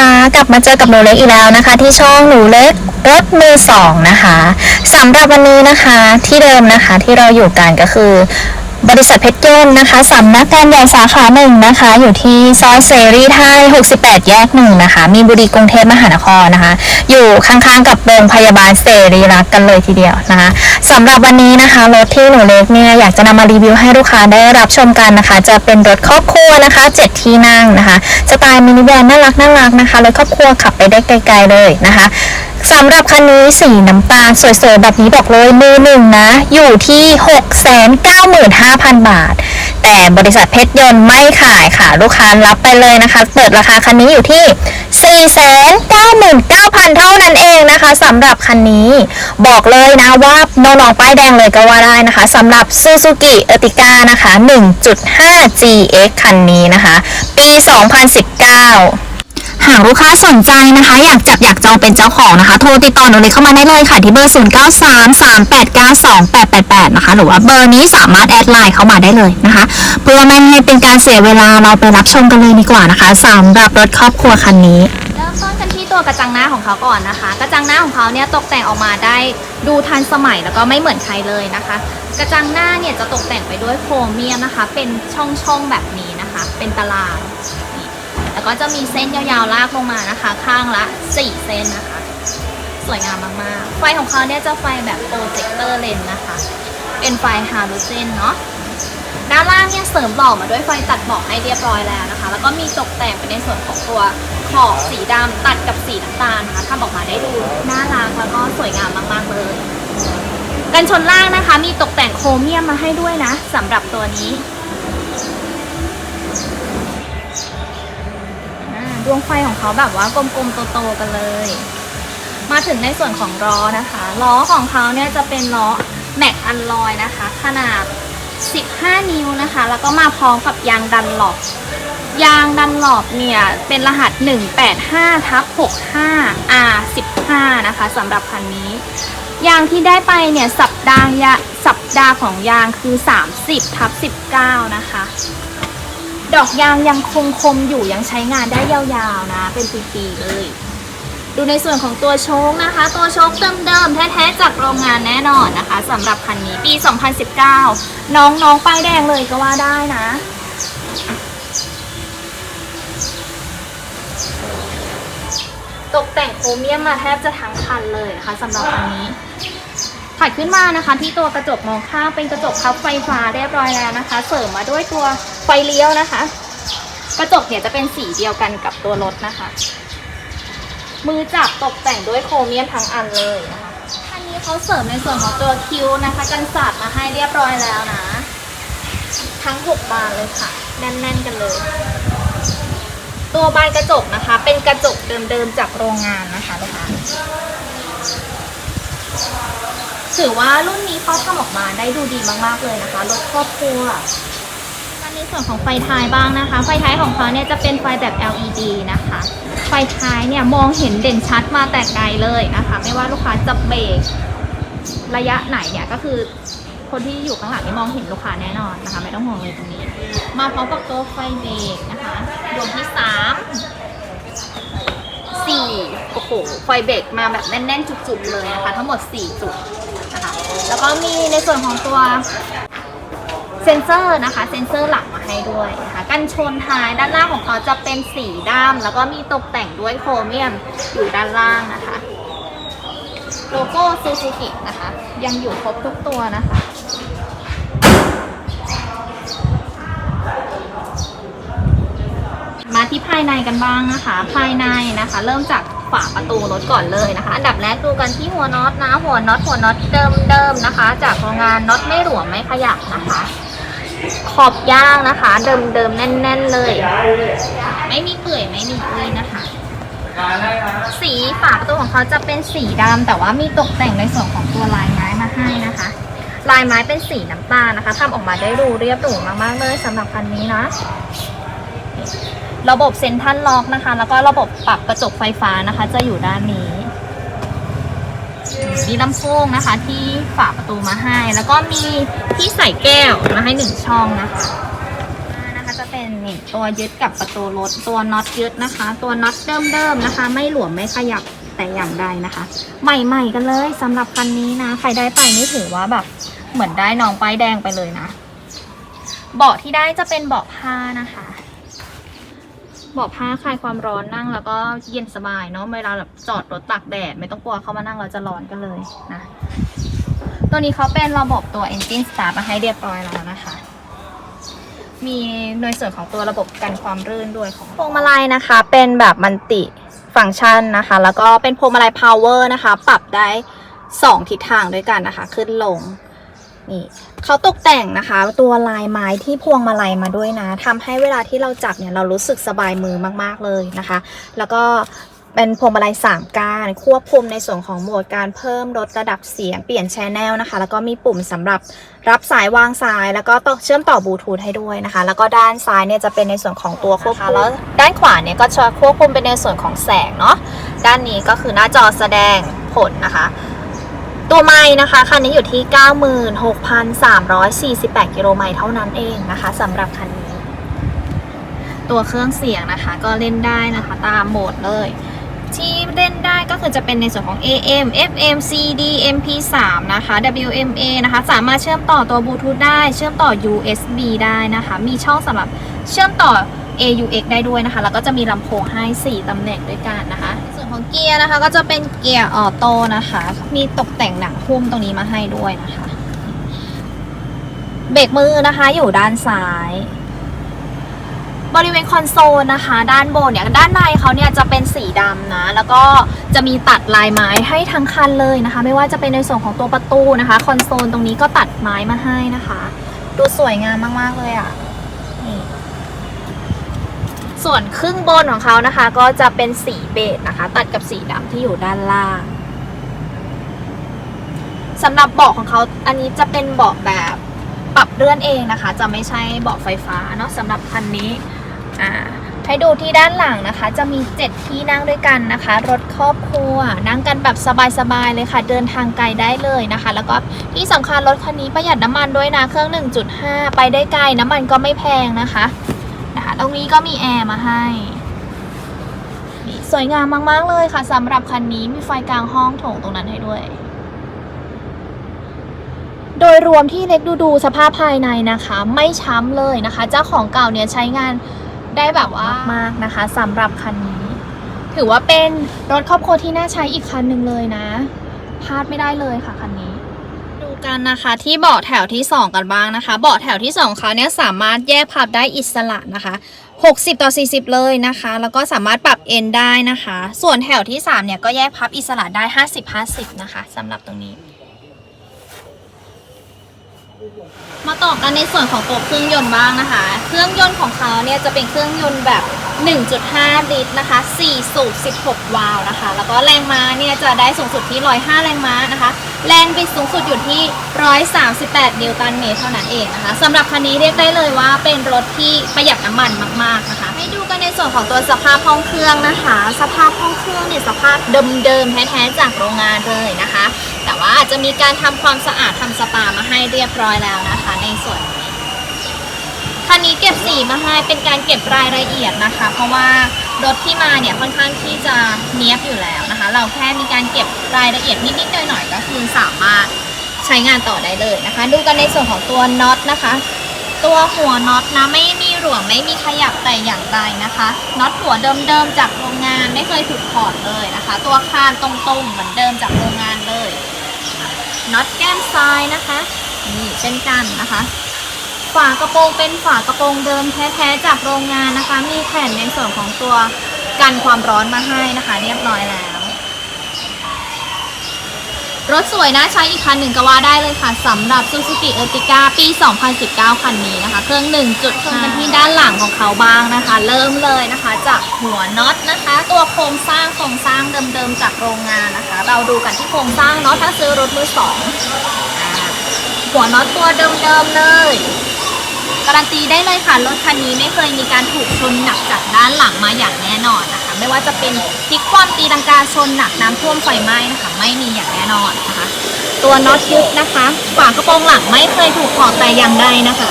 วัสดีค่ะลูกค้าค่ะกลับมาเจอกับหนูเล็กอีกแล้วนะคะ ที่ช่องหนูเล็กรถมือสองนะคะสำหรับวันนี้นะคะที่เดิมนะคะที่เราอยู่กันก็คือ บริษัทเพชรยนนะคะสำนักงานใหญ่สาขาหนึ่งนะคะ อยู่ที่ซอยเสรีไทย 68 แยกหนึ่งนะคะ มีบุรีกรุงเทพมหานครนะคะ อยู่ข้างๆกับโรงพยาบาลเสรีรักกันเลยทีเดียวนะคะสำหรับวันนี้นะคะรถที่หนูเล็กเนี่ยอยากจะนำมารีวิวให้ลูกค้าได้รับชมกันนะคะ จะเป็นรถครอบครัวนะคะ 7 ที่นั่งนะคะสไตล์มินิแวนน่ารักน่ารักนะคะรถครอบครัวขับไปได้ไกล ๆเลยนะคะสำหรับคันนี้สีน้ำตาลสวยๆ แบบนี้บอกเลยมือหนึ่งนะ อยู่ที่ 695,000 บาท แต่บริษัทเพชรยนต์ไม่ขายค่ะ ลูกค้ารับไปเลยนะคะ เปิดราคาคันนี้อยู่ที่ 499,000 เท่านั้นเองนะคะสำหรับคันนี้ บอกเลยนะว่าน้องๆป้ายแดงเลยก็ว่าได้นะคะสำหรับ Suzuki Ertiga นะคะ 1.5 GX คันนี้นะคะ ปี 2019 หากลูกค้าสนใจนะคะ อยากจับอยากจองเป็นเจ้าของนะคะ โทรติดต่อหนูเลยเข้ามาได้เลยค่ะ ที่เบอร์ 0933892888 นะคะ หรือว่าเบอร์นี้สามารถแอดไลน์เข้ามาได้เลยนะคะ เพื่อไม่ให้เป็นการเสียเวลาเราไปรับชมกันเลยดีกว่านะคะสำหรับรถครอบครัวคันนี้เริ่มต้นกันที่ตัวกระจังหน้าของเขาก่อนนะคะ กระจังหน้าของเขาเนี่ยตกแต่งออกมาได้ดูทันสมัยแล้วก็ไม่เหมือนใครเลยนะคะ กระจังหน้าเนี่ยจะตกแต่งไปด้วยโครเมียมนะคะ เป็นช่องๆแบบนี้นะคะ เป็นตาราง แล้วก็จะมีเส้นยาวๆลากลงมานะคะ ข้างละ 4 เส้นนะคะ สวยงามมากๆ ไฟของเขาเนี่ยจะไฟแบบโปรเจคเตอร์เลนนะคะ เป็นไฟฮาโลเจนเนาะด้านล่างเนี่ยเสริมหล่อมาด้วยไฟตัดหมอกให้เรียบร้อยแล้วนะคะ แล้วก็มีตกแต่งไปในส่วนของตัวขอบสีดำตัดกับสีน้ำตาลนะคะทำออกมาได้ดูน่ารักแล้วก็สวยงามมากๆเลยกันชนล่างนะคะ มีตกแต่งโครเมียมมาให้ด้วยนะสำหรับตัวนี้อ่าด วงไฟของเขาแบบว่ากลมๆโตๆกันเลย มาถึงในส่วนของล้อนะคะ ล้อของเขาเนี่ยจะเป็นล้อแม็กอันลอยนะคะ ขนาด 15 นิ้วนะคะ แล้วก็มาพร้อมกับยางดันหลอกยางดันหลอกเนี่ย เป็นรหัส 185ทับ65 R15 นะคะสำหรับคันนี้ ยางที่ได้ไปเนี่ย สัปดาห์ยะสัปดาห์ของยางคือ 30ทับ19 นะคะ ดอกยางยังคงคมอยู่ยังใช้งานได้ยาวๆนะ เป็นปีๆเลย ดูในส่วนของตัวโชคนะคะ ตัวโชคเดิมๆแท้ๆจากโรงงานแน่นอนนะคะสำหรับคันนี้ปี 2019 น้องๆป้ายแดงเลยก็ว่าได้นะตกแต่งโครเมียมมาแทบจะทั้งคันเลยนะคะสำหรับคันนี้ ถัดขึ้นมานะคะ ที่ตัวกระจกมองข้างเป็นกระจกพับไฟฟ้าเรียบร้อยแล้วนะคะ เสริมมาด้วยตัว ไฟเลี้ยวนะคะ กระจกเนี่ยจะเป็นสีเดียวกันกับตัวรถนะคะ มือจับตกแต่งด้วยโครเมียมทั้งอันเลยนะคะอันนี้เขาเสริมในส่วนของตัวคิ้วนะคะ กันสาดมาให้เรียบร้อยแล้วนะ ทั้งหกบานเลยค่ะ แน่นๆกันเลย ตัวบานกระจกนะคะ เป็นกระจกเดิมๆจากโรงงานนะคะลูกค้าถือว่ารุ่นนี้เขาทำออกมาได้ดูดีมากๆเลยนะคะรถครอบครัว ในส่วนของไฟท้ายบ้างนะคะ ไฟท้ายของเขาเนี่ยจะเป็นไฟแบบ LED นะคะ ไฟท้ายเนี่ยมองเห็นเด่นชัดมาแต่ไกลเลยนะคะ ไม่ว่าลูกค้าจะเบรกระยะไหนเนี่ยก็คือคนที่อยู่ข้างหลังนี่มองเห็นลูกค้าแน่นอนนะคะ ไม่ต้องห่วงเลยตรงนี้ มาพร้อมกับตัวไฟเบรกนะคะดวงที่สามสี่โอ้โหไฟเบรกมาแบบแน่นๆ จุกๆเลยนะคะ ทั้งหมด 4 จุดนะคะ แล้วก็มีในส่วนของตัว เซ็นเซอร์นะคะ เซ็นเซอร์หลังมาให้ด้วยนะคะกันชนท้ายด้านล่างของเขาจะเป็นสีดำแล้วก็มีตกแต่งด้วยโครเมียมอยู่ด้านล่างนะคะ โลโก้ซูซูกินะคะ ยังอยู่ครบทุกตัวนะคะมาที่ภายในกันบ้างนะคะ ภายในนะคะ เริ่มจากฝาประตูรถก่อนเลยนะคะ อันดับแรกดูกันที่หัวน็อตนะ หัวน็อตหัวน็อตเดิมๆนะคะ จากโรงงานน็อตไม่หลวมไม่ขยับนะคะ ขอบย่างนะคะ เดิมๆแน่น ๆ เลย ไม่มีเปื่อยไม่มีอุ้ยนะคะ สีฝาประตูของเขาจะเป็นสีดำแต่ว่ามีตกแต่งในส่วนของตัวลายไม้มาให้นะคะ ลายไม้เป็นสีน้ำตาลนะคะทำออกมาได้ดูเรียบหรูมากๆเลยสำหรับคันนี้นะระบบเซ็นทรัลล็อกนะคะ แล้วก็ระบบปรับกระจกไฟฟ้านะคะ จะอยู่ด้านนี้ มีลำโพงนะคะ ที่ฝาประตูมาให้ แล้วก็มีที่ใส่แก้วมาให้หนึ่งช่องนะคะอ่านะคะจะเป็นเป็นนี่ตัวยึดกับประตูรถตัวน็อตยึดนะคะ ตัวน็อตเดิมๆนะคะ ไม่หลวมไม่ขยับแต่อย่างใดนะคะ ใหม่ๆกันเลยสำหรับคันนี้นะ ใครได้ไปนี่ถือว่าแบบเหมือนได้น้องป้ายแดงไปเลยนะ เบาะที่ได้จะเป็นเบาะผ้านะคะ เบาะผ้าคลายความร้อนนั่งแล้วก็เย็นสบายเนาะเวลาแบบจอดรถตากแดดไม่ต้องกลัวเข้ามานั่งเราจะร้อนกันเลยนะ ตัวนี้เขาเป็นระบบตัว Engine Start มาให้เรียบร้อยแล้วนะคะ มีในส่วนของตัวระบบกันความรื่นด้วยของพวงมาลัยนะคะ เป็นแบบมันติฟังก์ชันนะคะ แล้วก็เป็นพวงมาลัย power นะคะ ปรับได้ 2 ทิศทางด้วยกันนะคะ ขึ้นลง นี่เขาตกแต่งนะคะ ตัวลายไม้ที่พวงมาลัยมาด้วยนะทำให้เวลาที่เราจับเนี่ยเรารู้สึกสบายมือมากๆเลยนะคะ แล้วก็เป็นพวงมาลัย3ก้านควบคุมในส่วนของโหมดการเพิ่มลดระดับเสียงเปลี่ยนแชแนลนะคะ แล้วก็มีปุ่มสำหรับรับสายวางสาย แล้วก็ต่อเชื่อมต่อบลูทูธให้ด้วยนะคะ แล้วก็ด้านซ้ายเนี่ยจะเป็นในส่วนของตัวควบคุมแล้วด้านขวาเนี่ยก็จะควบคุมเป็นในส่วนของแสงเนาะด้านนี้ก็คือหน้าจอแสดงผลนะคะ ตัวไม้นะคะคันนี้อยู่ที่ 96,348 กิโลไมล์เท่านั้นเองนะคะสำหรับคันนี้ ตัวเครื่องเสียงนะคะก็เล่นได้นะคะตามโหมดเลย ที่เล่นได้ก็คือจะเป็นในส่วนของ AM FM CD MP3 นะคะ WMA นะคะ สามารถเชื่อมต่อตัวบลูทูธได้เชื่อมต่อ USB ได้นะคะ มีช่องสำหรับเชื่อมต่อ AUX ได้ด้วยนะคะ แล้วก็จะมีลำโพงให้ 4ตำแหน่งด้วยกันนะคะ เกียร์นะคะก็จะเป็นเกียร์ออโต้นะคะ มีตกแต่งหนังหุ้มตรงนี้มาให้ด้วยนะคะ เบรกมือนะคะอยู่ด้านซ้าย บริเวณคอนโซลนะคะ ด้านบนเนี่ยด้านในเขาเนี่ยจะเป็นสีดำนะ แล้วก็จะมีตัดลายไม้ให้ทั้งคันเลยนะคะ ไม่ว่าจะเป็นในส่วนของตัวประตูนะคะ คอนโซลตรงนี้ก็ตัดไม้มาให้นะคะ ดูสวยงามมากๆเลยอะ่ะ ส่วนครึ่งบนของเขานะคะ ก็จะเป็นสีเบจนะคะ ตัดกับสีดำที่อยู่ด้านล่างสำหรับเบาะของเขาอันนี้จะเป็นเบาะแบบปรับเลื่อนเองนะคะ จะไม่ใช่เบาะไฟฟ้าเนาะสำหรับคันนี้อ่าให้ดูที่ด้านหลังนะคะ จะมี 7 ที่นั่งด้วยกันนะคะ รถครอบครัว นั่งกันแบบสบายๆเลยค่ะ เดินทางไกลได้เลยนะคะ แล้วก็ที่สำคัญรถคันนี้ประหยัดน้ำมันด้วยนะ เครื่อง 1.5 ไปได้ไกลน้ำมันก็ไม่แพงนะคะนะคะ ตรงนี้ก็มีแอร์มาให้นี่สวยงามมากๆเลยค่ะสำหรับคันนี้มีไฟกลางห้องโถงตรงนั้นให้ด้วย โดยรวมที่เล็กดูดูสภาพภายในนะคะ ไม่ช้ำเลยนะคะ เจ้าของเก่าเนี่ยใช้งานได้แบบว่ามากๆนะคะสำหรับคันนี้ ถือว่าเป็นรถครอบครัวที่น่าใช้อีกคันหนึ่งเลยนะพลาดไม่ได้เลยค่ะคันนี้ดู กันนะคะที่เบาะแถวที่ 2 กันบ้างนะคะ เบาะแถวที่2เขาเนี่ยสามารถแยกพับได้อิสระนะคะ 60 ต่อ 40 เลยนะคะ แล้วก็สามารถปรับเอนได้นะคะ ส่วนแถวที่ 3 เนี่ยก็แยกพับอิสระได้ 50 50 นะคะสำหรับตรงนี้ มาต่อกันในส่วนของตัวเครื่องยนต์บ้างนะคะ เครื่องยนต์ของเขาเนี่ยจะเป็นเครื่องยนต์แบบ 1.5 ลิตรนะคะ 4 สูบ 16 วาล์วนะคะ แล้วก็แรงม้าเนี่ยจะได้สูงสุดที่ 105 แรงม้านะคะ แรงบิดสูงสุดอยู่ที่ 138 นิวตันเมตรเท่านั้นเองนะคะสำหรับคันนี้เรียกได้เลยว่าเป็นรถที่ประหยัดน้ำมันมากๆนะคะ ให้ดูกันในส่วนของตัวสภาพห้องเครื่องนะคะ สภาพห้องเครื่องเนี่ยสภาพเดิมๆแท้ๆจากโรงงานเลยนะคะ แต่ว่าอาจจะมีการทำความสะอาดทำสปามาให้เรียบร้อยแล้วนะคะ ในส่วน คันนี้เก็บสีมาให้เป็นการเก็บรายละเอียดนะคะ เพราะว่ารถที่มาเนี่ยค่อนข้างที่จะเนี้ยบอยู่แล้วนะคะ เราแค่มีการเก็บรายละเอียดนิดๆหน่อยๆก็คือสามารถใช้งานต่อได้เลยนะคะ ดูกันในส่วนของตัวน็อตนะคะ ตัวหัวน็อตนะไม่มีหลวมไม่มีขยับแต่อย่างใดนะคะน็อตหัวเดิมๆจากโรงงานไม่เคยถูกถอดเลยนะคะ ตัวคานตรงๆเหมือนเดิมจากโรงงานเลยน็อตแก้มซ้ายนะคะนี่เช่นกันนะคะ ฝากระโปรงเป็นฝากระโปรงเดิมแท้ๆจากโรงงานนะคะ มีแผ่นในส่วนของตัวกันความร้อนมาให้นะคะ เรียบร้อยแล้ว รถสวยน่าใช้อีกคันหนึ่งก็ว่าได้เลยค่ะสำหรับ Suzuki Ertiga ปี 2019 คันนี้นะคะ เครื่อง1จุดชมกันที่ด้านหลังของเขาบ้างนะคะ เริ่มเลยนะคะจากหัวน็อตนะคะ ตัวโครงสร้างโครงสร้างเดิมๆจากโรงงานนะคะ เราดูกันที่โครงสร้างเนาะถ้าซื้อรถมือสองหัวน็อตตัวเดิมๆเลย การันตีได้เลยค่ะ รถคันนี้ไม่เคยมีการถูกชนหนักจากด้านหลังมาอย่างแน่นอนนะคะ ไม่ว่าจะเป็นพลิกคว่ำตีลังกาชนหนักน้ำท่วมไฟไหม้นะคะ ไม่มีอย่างแน่นอนนะคะ ตัวน็อตยึดนะคะฝากระโปรงหลังไม่เคยถูกถอดแต่อย่างใดนะคะ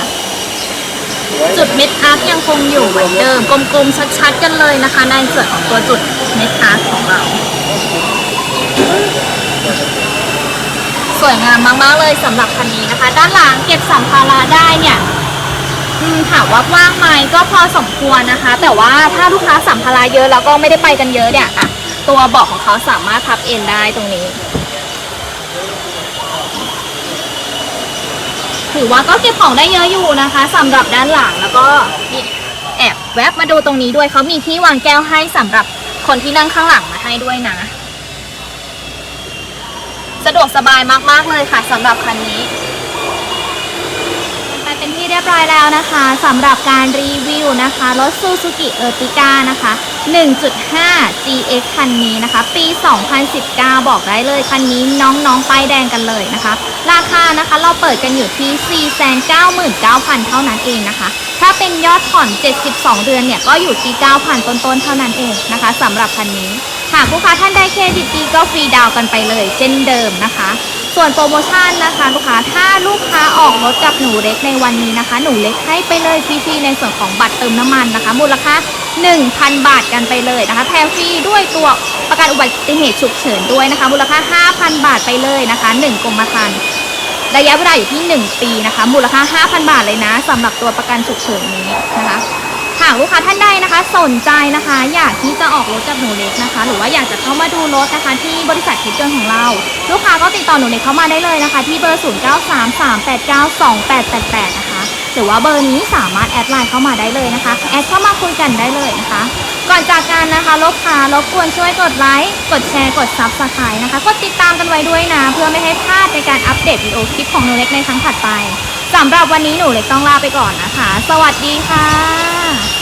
จุดเม็ดอาร์คยังคงอยู่เหมือนเดิมกลมๆชัดๆกันเลยนะคะ ในส่วนของตัวจุดเม็ดอาร์คของเราสวยงามมากๆเลยสำหรับคันนี้นะคะ ด้านหลังเก็บสัมภาระได้เนี่ย อืมถามว่าว้างไหมก็พอสมควรนะคะ แต่ว่าถ้าลูกค้าสัมภาระเยอะแล้วก็ไม่ได้ไปกันเยอะเนี่ยอะตัวเบาะของเขาสามารถพับเอนได้ตรงนี้ ถือว่าก็เก็บของได้เยอะอยู่นะคะสำหรับด้านหลังแล้วก็นี่แอบแวบมาดูตรงนี้ด้วยเขามีที่วางแก้วให้สำหรับคนที่นั่งข้างหลังมาให้ด้วยนะ สะดวกสบายมากๆเลยค่ะสำหรับคันนี้ เรียบร้อยแล้วนะคะสำหรับการรีวิวนะคะรถ Suzuki Ertiga นะคะ 1.5 GX คันนี้นะคะ ปี 2019 บอกได้เลย คันนี้น้องๆป้ายแดงกันเลยนะคะ ราคานะคะเราเปิดกันอยู่ที่ 499,000 เท่านั้นเองนะคะ ถ้าเป็นยอดผ่อน 72 เดือนเนี่ย ก็อยู่ที่ 9,000 ต้นๆ เท่านั้นเองนะคะสำหรับคันนี้ หากลูกค้าท่านได้เครดิตดีก็ฟรีดาวน์กันไปเลย เช่นเดิมนะคะ ส่วนโปรโมชั่นนะคะลูกค้าถ้าลูกค้าออกรถกับหนูเล็กในวันนี้นะคะ หนูเล็กให้ไปเลยฟรีๆในส่วนของบัตรเติมน้ำมันนะคะ มูลค่า 1,000 บาทกันไปเลยนะคะแถมฟรีด้วยตัวประกันอุบัติเหตุฉุกเฉินด้วยนะคะ มูลค่า 5,000 บาทไปเลยนะคะ 1กรมธรรม์ระยะเวลาอยู่ที่ 1 ปีนะคะ มูลค่า 5,000 บาทเลยนะสำหรับตัวประกันฉุกเฉินนี้นะคะ หากลูกค้าท่านใดนะคะ สนใจนะคะ อยากที่จะออกรถกับหนูเล็กนะคะ หรือว่าอยากจะเข้ามาดูรถนะคะ ที่บริษัทเพชรยนของเรา ลูกค้าก็ติดต่อหนูเล็กเข้ามาได้เลยนะคะ ที่เบอร์ 0933892888 นะคะ หรือว่าเบอร์นี้สามารถแอดไลน์เข้ามาได้เลยนะคะ แอดเข้ามาคุยกันได้เลยนะคะ ก่อนจากกันนะคะลูกค้ารบกวนช่วยกดไลค์ กดแชร์ กดซับสไครต์นะคะ กดติดตามกันไว้ด้วยนะ เพื่อไม่ให้พลาดในการอัปเดตวิดีโอคลิปของหนูเล็กในครั้งถัดไป สำหรับวันนี้หนูเลยต้องลาไปก่อนนะคะ สวัสดีค่ะ